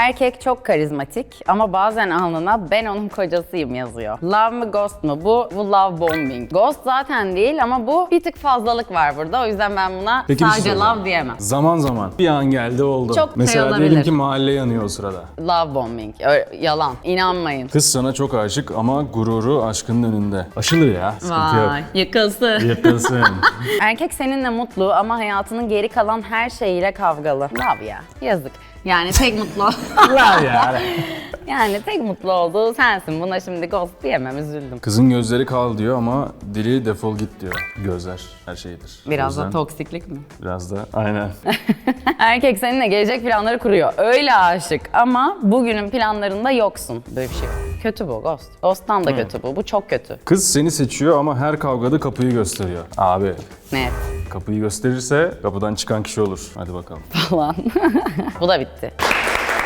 Erkek çok karizmatik ama bazen alnına ben onun kocasıyım yazıyor. Love mı ghost mu? Bu, bu love bombing. Ghost zaten değil ama bu bir tık fazlalık var burada. O yüzden ben buna Peki bir şey sadece soracağım. love diyemem. Zaman zaman. Bir an geldi oldu. Çok şey Mesela olabilir. diyelim ki mahalle yanıyor o sırada. Love bombing. Ö- yalan. İnanmayın. Kız sana çok aşık ama gururu aşkının önünde. Aşılır ya. Sıkıntı yok. Vay yıkılsın. Yakınsın. Erkek seninle mutlu ama hayatının geri kalan her şeyiyle kavgalı. Love ya. Yazık. Yani tek mutlu Lan yani tek mutlu olduğu sensin. Buna şimdi ghost diyemem üzüldüm. Kızın gözleri kal diyor ama dili defol git diyor. Gözler her şeydir. O Biraz da yüzden toksiklik mi? Biraz da aynen. Erkek seninle gelecek planları kuruyor. Öyle aşık ama bugünün planlarında yoksun. Böyle bir şey yok. Kötü bu Ghost. Ghost'tan da kötü bu. Bu çok kötü. Kız seni seçiyor ama her kavgada kapıyı gösteriyor. Abi Net kapıyı gösterirse kapıdan çıkan kişi olur. Hadi bakalım. falan. bu da bitti.